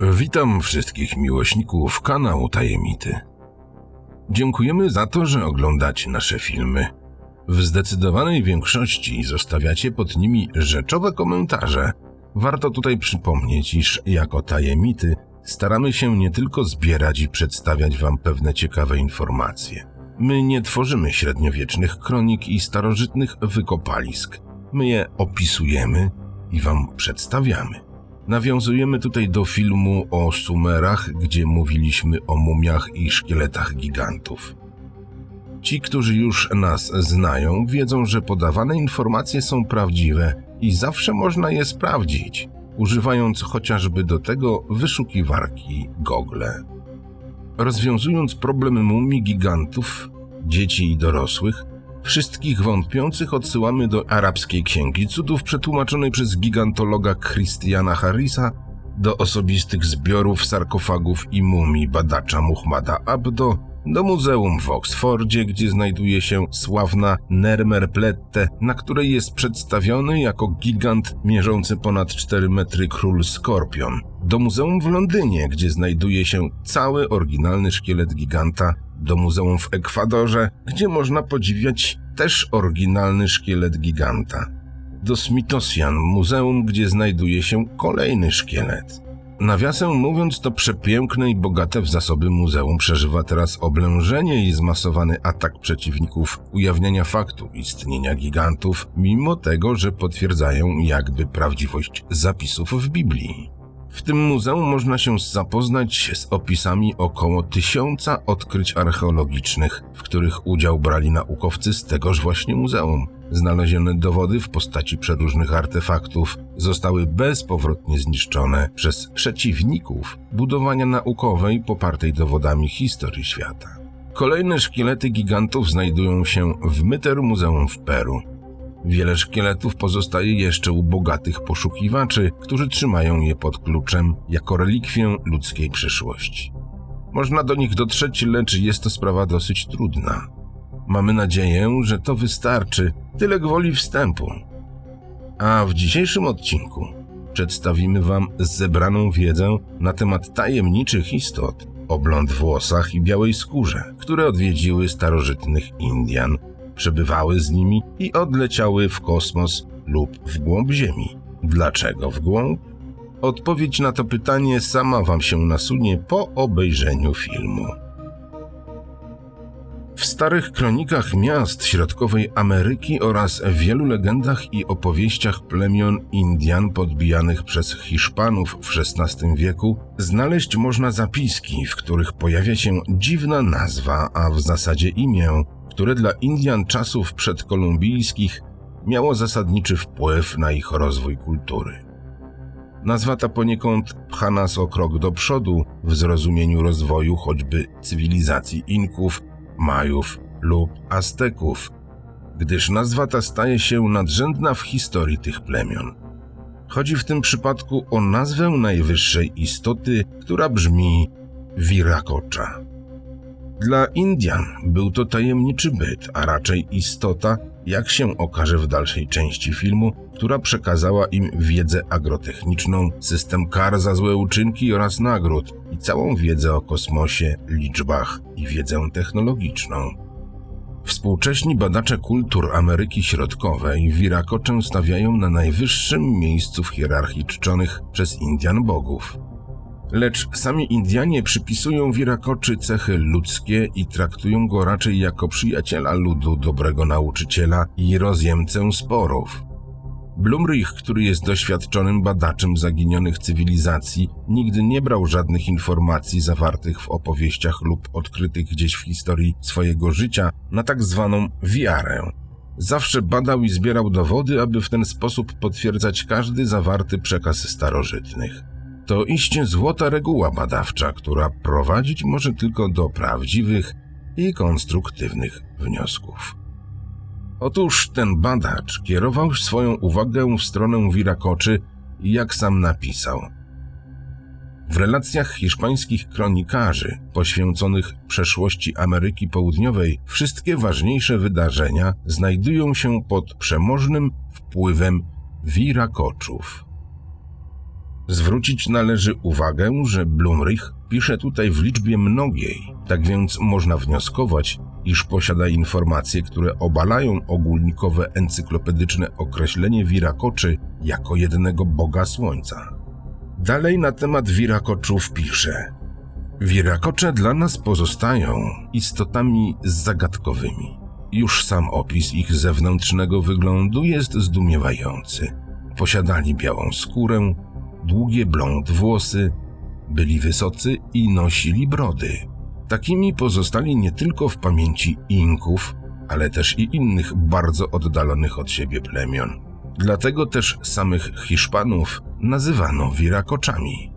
Witam wszystkich miłośników kanału Tajemity. Dziękujemy za to, że oglądacie nasze filmy. W zdecydowanej większości zostawiacie pod nimi rzeczowe komentarze. Warto tutaj przypomnieć, iż jako Tajemity staramy się nie tylko zbierać i przedstawiać Wam pewne ciekawe informacje. My nie tworzymy średniowiecznych kronik i starożytnych wykopalisk. My je opisujemy i Wam przedstawiamy. Nawiązujemy tutaj do filmu o Sumerach, gdzie mówiliśmy o mumiach i szkieletach gigantów. Ci, którzy już nas znają, wiedzą, że podawane informacje są prawdziwe i zawsze można je sprawdzić, używając chociażby do tego wyszukiwarki Google. Rozwiązując problem mumii gigantów, dzieci i dorosłych, Wszystkich wątpiących odsyłamy do arabskiej księgi cudów przetłumaczonej przez gigantologa Christiana Harrisa, do osobistych zbiorów sarkofagów i mumii badacza Muhammada Abdo, do muzeum w Oksfordzie, gdzie znajduje się sławna Nermer Plette, na której jest przedstawiony jako gigant mierzący ponad 4 metry król Skorpion, do muzeum w Londynie, gdzie znajduje się cały oryginalny szkielet giganta do muzeum w Ekwadorze, gdzie można podziwiać też oryginalny szkielet giganta. Do Smithsonian Muzeum, gdzie znajduje się kolejny szkielet. Nawiasem mówiąc, to przepiękne i bogate w zasoby muzeum przeżywa teraz oblężenie i zmasowany atak przeciwników ujawniania faktu istnienia gigantów, mimo tego, że potwierdzają jakby prawdziwość zapisów w Biblii. W tym muzeum można się zapoznać z opisami około tysiąca odkryć archeologicznych, w których udział brali naukowcy z tegoż właśnie muzeum. Znalezione dowody w postaci przeróżnych artefaktów zostały bezpowrotnie zniszczone przez przeciwników budowania naukowej popartej dowodami historii świata. Kolejne szkielety gigantów znajdują się w Myter Muzeum w Peru. Wiele szkieletów pozostaje jeszcze u bogatych poszukiwaczy, którzy trzymają je pod kluczem jako relikwię ludzkiej przyszłości. Można do nich dotrzeć, lecz jest to sprawa dosyć trudna. Mamy nadzieję, że to wystarczy, tyle gwoli wstępu. A w dzisiejszym odcinku przedstawimy Wam zebraną wiedzę na temat tajemniczych istot o blond włosach i białej skórze, które odwiedziły starożytnych Indian przebywały z nimi i odleciały w kosmos lub w głąb Ziemi. Dlaczego w głąb? Odpowiedź na to pytanie sama Wam się nasunie po obejrzeniu filmu. W starych kronikach miast środkowej Ameryki oraz wielu legendach i opowieściach plemion Indian podbijanych przez Hiszpanów w XVI wieku znaleźć można zapiski, w których pojawia się dziwna nazwa, a w zasadzie imię które dla Indian czasów przedkolumbijskich miało zasadniczy wpływ na ich rozwój kultury. Nazwa ta poniekąd pcha nas o krok do przodu w zrozumieniu rozwoju choćby cywilizacji Inków, Majów lub Azteków, gdyż nazwa ta staje się nadrzędna w historii tych plemion. Chodzi w tym przypadku o nazwę najwyższej istoty, która brzmi Virakocza. Dla Indian był to tajemniczy byt, a raczej istota, jak się okaże w dalszej części filmu, która przekazała im wiedzę agrotechniczną, system kar za złe uczynki oraz nagród i całą wiedzę o kosmosie, liczbach i wiedzę technologiczną. Współcześni badacze kultur Ameryki Środkowej Wirakoczę stawiają na najwyższym miejscu w hierarchii czczonych przez Indian bogów. Lecz sami Indianie przypisują Wirakoczy cechy ludzkie i traktują go raczej jako przyjaciela ludu, dobrego nauczyciela i rozjemcę sporów. Blumrich, który jest doświadczonym badaczem zaginionych cywilizacji, nigdy nie brał żadnych informacji zawartych w opowieściach lub odkrytych gdzieś w historii swojego życia na tak zwaną wiarę. Zawsze badał i zbierał dowody, aby w ten sposób potwierdzać każdy zawarty przekaz starożytnych. To iście złota reguła badawcza, która prowadzić może tylko do prawdziwych i konstruktywnych wniosków. Otóż ten badacz kierował swoją uwagę w stronę Wirakoczy jak sam napisał. W relacjach hiszpańskich kronikarzy poświęconych przeszłości Ameryki Południowej wszystkie ważniejsze wydarzenia znajdują się pod przemożnym wpływem Wirakoczów. Zwrócić należy uwagę, że Blumrich pisze tutaj w liczbie mnogiej, tak więc można wnioskować, iż posiada informacje, które obalają ogólnikowe encyklopedyczne określenie Wirakoczy jako jednego boga słońca. Dalej na temat Wirakoczów pisze: Wirakocze dla nas pozostają istotami zagadkowymi. Już sam opis ich zewnętrznego wyglądu jest zdumiewający. Posiadali białą skórę, długie blond włosy, byli wysocy i nosili brody. Takimi pozostali nie tylko w pamięci Inków, ale też i innych bardzo oddalonych od siebie plemion. Dlatego też samych Hiszpanów nazywano Wirakoczami.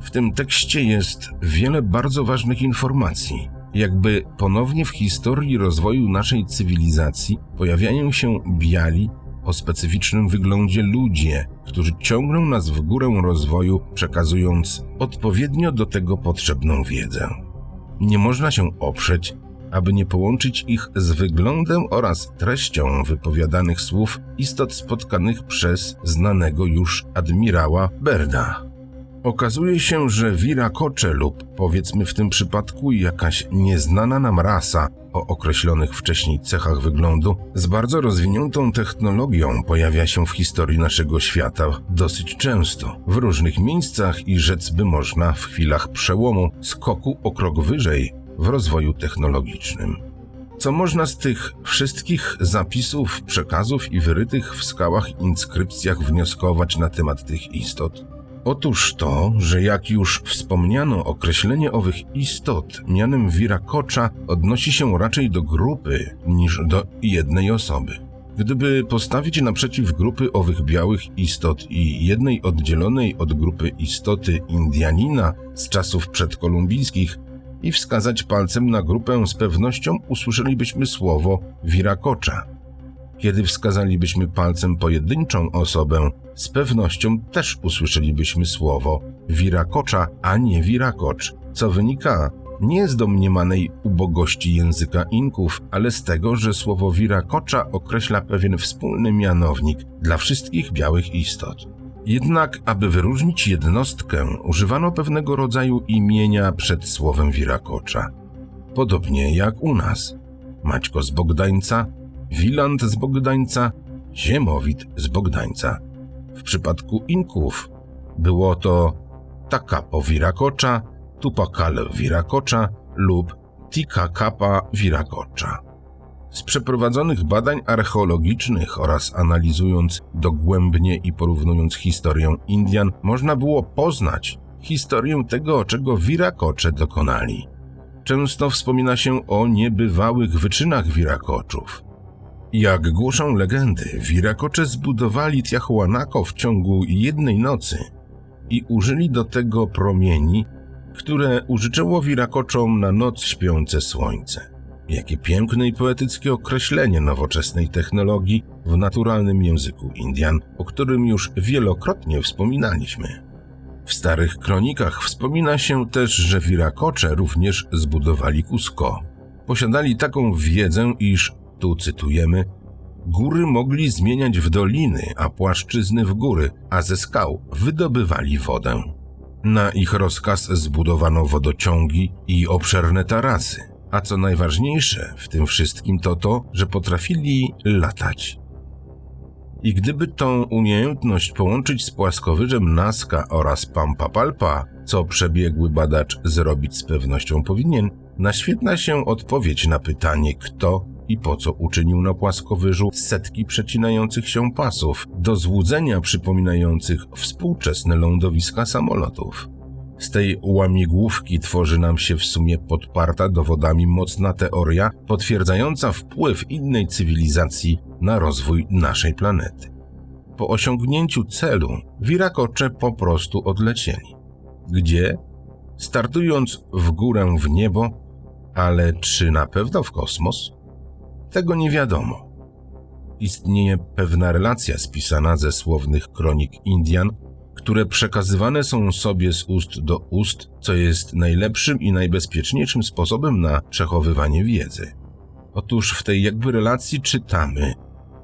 W tym tekście jest wiele bardzo ważnych informacji. Jakby ponownie w historii rozwoju naszej cywilizacji pojawiają się biali o specyficznym wyglądzie ludzie, którzy ciągną nas w górę rozwoju, przekazując odpowiednio do tego potrzebną wiedzę. Nie można się oprzeć, aby nie połączyć ich z wyglądem oraz treścią wypowiadanych słów istot spotkanych przez znanego już admirała Berda. Okazuje się, że wirakocze lub powiedzmy w tym przypadku jakaś nieznana nam rasa o określonych wcześniej cechach wyglądu z bardzo rozwiniętą technologią pojawia się w historii naszego świata dosyć często, w różnych miejscach i rzec by można w chwilach przełomu skoku o krok wyżej w rozwoju technologicznym. Co można z tych wszystkich zapisów, przekazów i wyrytych w skałach inskrypcjach wnioskować na temat tych istot? Otóż to, że jak już wspomniano, określenie owych istot mianem Wirakocza odnosi się raczej do grupy niż do jednej osoby. Gdyby postawić naprzeciw grupy owych białych istot i jednej oddzielonej od grupy istoty Indianina z czasów przedkolumbijskich i wskazać palcem na grupę, z pewnością usłyszelibyśmy słowo Wirakocza. Kiedy wskazalibyśmy palcem pojedynczą osobę, z pewnością też usłyszelibyśmy słowo wirakocza, a nie wirakocz, co wynika nie z domniemanej ubogości języka Inków, ale z tego, że słowo wirakocza określa pewien wspólny mianownik dla wszystkich białych istot. Jednak, aby wyróżnić jednostkę, używano pewnego rodzaju imienia przed słowem wirakocza. Podobnie jak u nas. Maćko z Bogdańca, Wiland z Bogdańca, Ziemowit z Bogdańca. W przypadku Inków było to Takapo Wirakocza, Tupakal Wirakocza lub Tikakapa Wirakocza. Z przeprowadzonych badań archeologicznych oraz analizując dogłębnie i porównując historię Indian, można było poznać historię tego, czego Wirakocze dokonali. Często wspomina się o niebywałych wyczynach Wirakoczów. Jak głoszą legendy, Wirakocze zbudowali Tiahuanaco w ciągu jednej nocy i użyli do tego promieni, które użyczyło Wirakoczom na noc śpiące słońce. Jakie piękne i poetyckie określenie nowoczesnej technologii w naturalnym języku Indian, o którym już wielokrotnie wspominaliśmy. W starych kronikach wspomina się też, że Wirakocze również zbudowali Cusco. Posiadali taką wiedzę, iż tu cytujemy, góry mogli zmieniać w doliny, a płaszczyzny w góry, a ze skał wydobywali wodę. Na ich rozkaz zbudowano wodociągi i obszerne tarasy, a co najważniejsze w tym wszystkim to to, że potrafili latać. I gdyby tą umiejętność połączyć z płaskowyżem Nazca oraz Pampapalpa, co przebiegły badacz zrobić z pewnością powinien, naświetla się odpowiedź na pytanie, kto i po co uczynił na płaskowyżu setki przecinających się pasów do złudzenia przypominających współczesne lądowiska samolotów. Z tej łamigłówki tworzy nam się w sumie podparta dowodami mocna teoria potwierdzająca wpływ innej cywilizacji na rozwój naszej planety. Po osiągnięciu celu Wirakocze po prostu odlecieli. Gdzie? Startując w górę w niebo, ale czy na pewno w kosmos? Tego nie wiadomo. Istnieje pewna relacja spisana ze słownych kronik Indian, które przekazywane są sobie z ust do ust, co jest najlepszym i najbezpieczniejszym sposobem na przechowywanie wiedzy. Otóż w tej jakby relacji czytamy: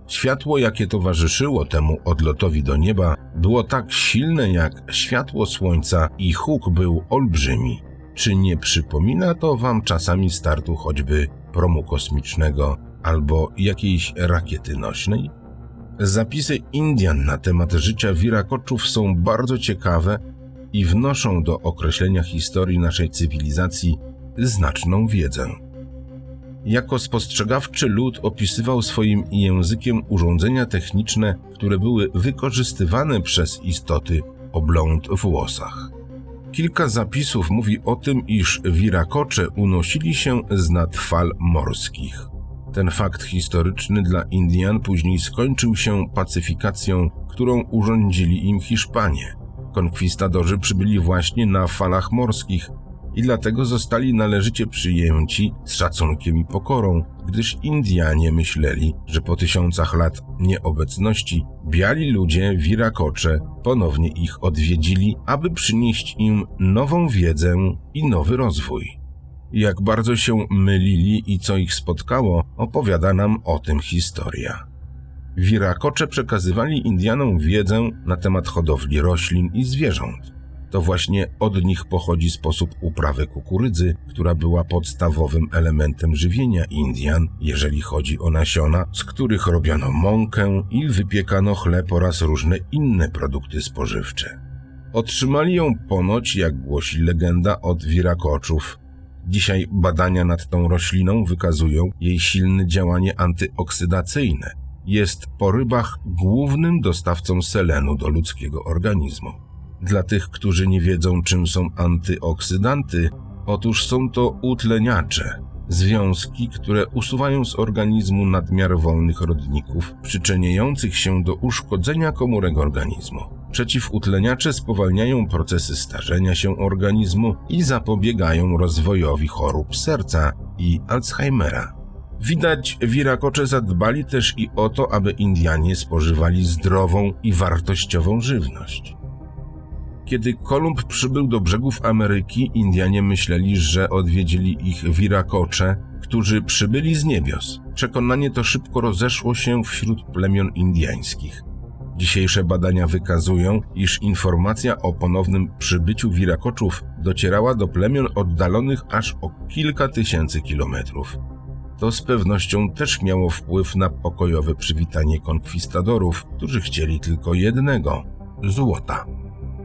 Światło, jakie towarzyszyło temu odlotowi do nieba, było tak silne jak światło słońca i huk był olbrzymi. Czy nie przypomina to wam czasami startu choćby promu kosmicznego albo jakiejś rakiety nośnej? Zapisy Indian na temat życia Wirakoczów są bardzo ciekawe i wnoszą do określenia historii naszej cywilizacji znaczną wiedzę. Jako spostrzegawczy lud opisywał swoim językiem urządzenia techniczne, które były wykorzystywane przez istoty o blond włosach. Kilka zapisów mówi o tym, iż Wirakocze unosili się z nad fal morskich. Ten fakt historyczny dla Indian później skończył się pacyfikacją, którą urządzili im Hiszpanie. Konkwistadorzy przybyli właśnie na falach morskich i dlatego zostali należycie przyjęci z szacunkiem i pokorą, gdyż Indianie myśleli, że po tysiącach lat nieobecności biali ludzie, wirakocze, ponownie ich odwiedzili, aby przynieść im nową wiedzę i nowy rozwój. Jak bardzo się mylili i co ich spotkało, opowiada nam o tym historia. Wirakocze przekazywali Indianom wiedzę na temat hodowli roślin i zwierząt. To właśnie od nich pochodzi sposób uprawy kukurydzy, która była podstawowym elementem żywienia Indian, jeżeli chodzi o nasiona, z których robiono mąkę i wypiekano chleb oraz różne inne produkty spożywcze. Otrzymali ją ponoć, jak głosi legenda, od wirakoczów. Dzisiaj badania nad tą rośliną wykazują jej silne działanie antyoksydacyjne. Jest po rybach głównym dostawcą selenu do ludzkiego organizmu. Dla tych, którzy nie wiedzą, czym są antyoksydanty, otóż są to utleniacze, związki, które usuwają z organizmu nadmiar wolnych rodników, przyczyniających się do uszkodzenia komórek organizmu. Przeciwutleniacze spowalniają procesy starzenia się organizmu i zapobiegają rozwojowi chorób serca i Alzheimera. Widać, wirakocze zadbali też i o to, aby Indianie spożywali zdrową i wartościową żywność. Kiedy Kolumb przybył do brzegów Ameryki, Indianie myśleli, że odwiedzili ich wirakocze, którzy przybyli z niebios. Przekonanie to szybko rozeszło się wśród plemion indiańskich. Dzisiejsze badania wykazują, iż informacja o ponownym przybyciu wirakoczów docierała do plemion oddalonych aż o kilka tysięcy kilometrów. To z pewnością też miało wpływ na pokojowe przywitanie konkwistadorów, którzy chcieli tylko jednego złota.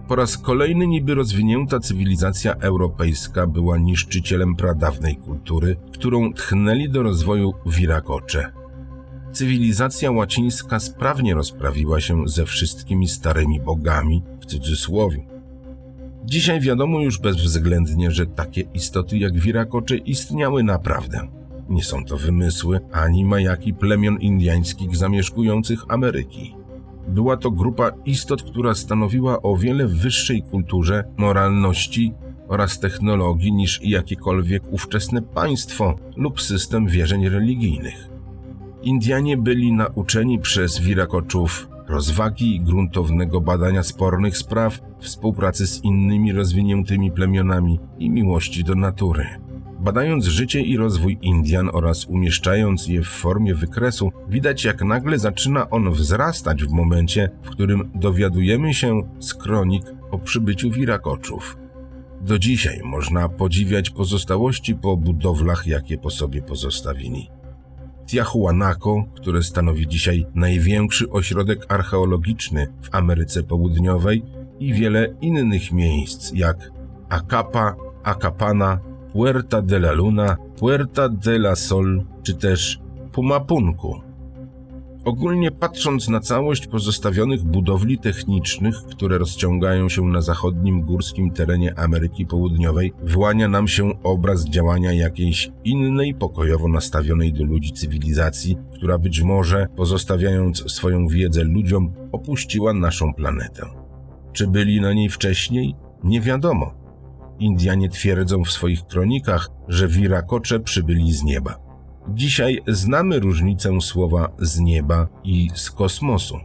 Po raz kolejny niby rozwinięta cywilizacja europejska była niszczycielem pradawnej kultury, którą tchnęli do rozwoju wirakocze. Cywilizacja łacińska sprawnie rozprawiła się ze wszystkimi starymi bogami, w cudzysłowie. Dzisiaj wiadomo już bezwzględnie, że takie istoty jak wirakocze istniały naprawdę. Nie są to wymysły ani majaki plemion indiańskich zamieszkujących Ameryki. Była to grupa istot, która stanowiła o wiele wyższej kulturze, moralności oraz technologii niż jakiekolwiek ówczesne państwo lub system wierzeń religijnych. Indianie byli nauczeni przez Wirakoczów rozwagi i gruntownego badania spornych spraw, współpracy z innymi rozwiniętymi plemionami i miłości do natury. Badając życie i rozwój Indian oraz umieszczając je w formie wykresu, widać jak nagle zaczyna on wzrastać w momencie, w którym dowiadujemy się z kronik o przybyciu Wirakoczów. Do dzisiaj można podziwiać pozostałości po budowlach, jakie po sobie pozostawili. Tiahuanaco, które stanowi dzisiaj największy ośrodek archeologiczny w Ameryce Południowej i wiele innych miejsc jak Acapa, Acapana, Puerta de la Luna, Puerta de la Sol czy też Pumapunku. Ogólnie patrząc na całość pozostawionych budowli technicznych, które rozciągają się na zachodnim górskim terenie Ameryki Południowej, wyłania nam się obraz działania jakiejś innej, pokojowo nastawionej do ludzi cywilizacji, która być może, pozostawiając swoją wiedzę ludziom, opuściła naszą planetę. Czy byli na niej wcześniej? Nie wiadomo. Indianie twierdzą w swoich kronikach, że wirakocze przybyli z nieba. Dzisiaj znamy różnicę słowa z nieba i z kosmosu.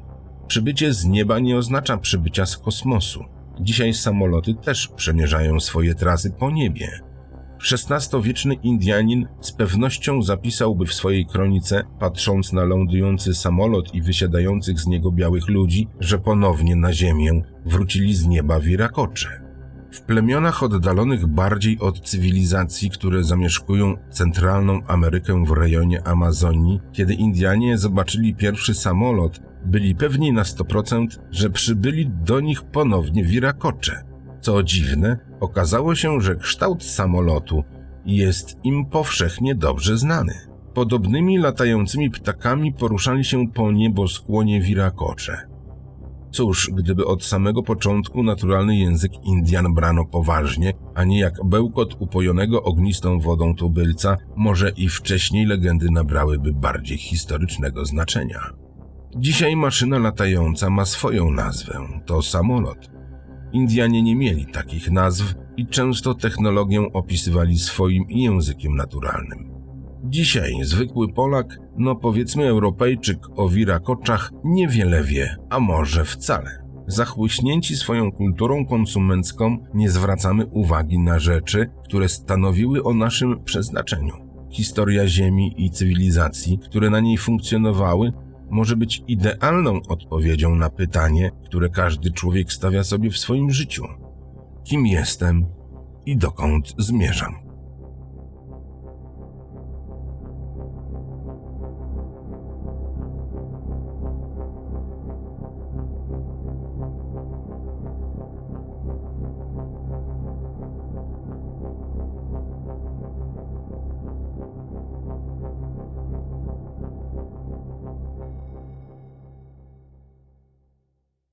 Przybycie z nieba nie oznacza przybycia z kosmosu. Dzisiaj samoloty też przemierzają swoje trasy po niebie. XVI-wieczny Indianin z pewnością zapisałby w swojej kronice, patrząc na lądujący samolot i wysiadających z niego białych ludzi, że ponownie na ziemię wrócili z nieba Wirakocze. W plemionach oddalonych bardziej od cywilizacji, które zamieszkują centralną Amerykę w rejonie Amazonii, kiedy Indianie zobaczyli pierwszy samolot, byli pewni na 100%, że przybyli do nich ponownie Wirakocze. Co dziwne, okazało się, że kształt samolotu jest im powszechnie dobrze znany. Podobnymi latającymi ptakami poruszali się po nieboskłonie Wirakocze. Cóż, gdyby od samego początku naturalny język Indian brano poważnie, a nie jak bełkot upojonego ognistą wodą tubylca, może i wcześniej legendy nabrałyby bardziej historycznego znaczenia. Dzisiaj maszyna latająca ma swoją nazwę to samolot. Indianie nie mieli takich nazw i często technologię opisywali swoim językiem naturalnym. Dzisiaj zwykły Polak, no powiedzmy Europejczyk o wirakoczach niewiele wie, a może wcale. Zachłyśnięci swoją kulturą konsumencką nie zwracamy uwagi na rzeczy, które stanowiły o naszym przeznaczeniu. Historia Ziemi i cywilizacji, które na niej funkcjonowały, może być idealną odpowiedzią na pytanie, które każdy człowiek stawia sobie w swoim życiu: kim jestem i dokąd zmierzam?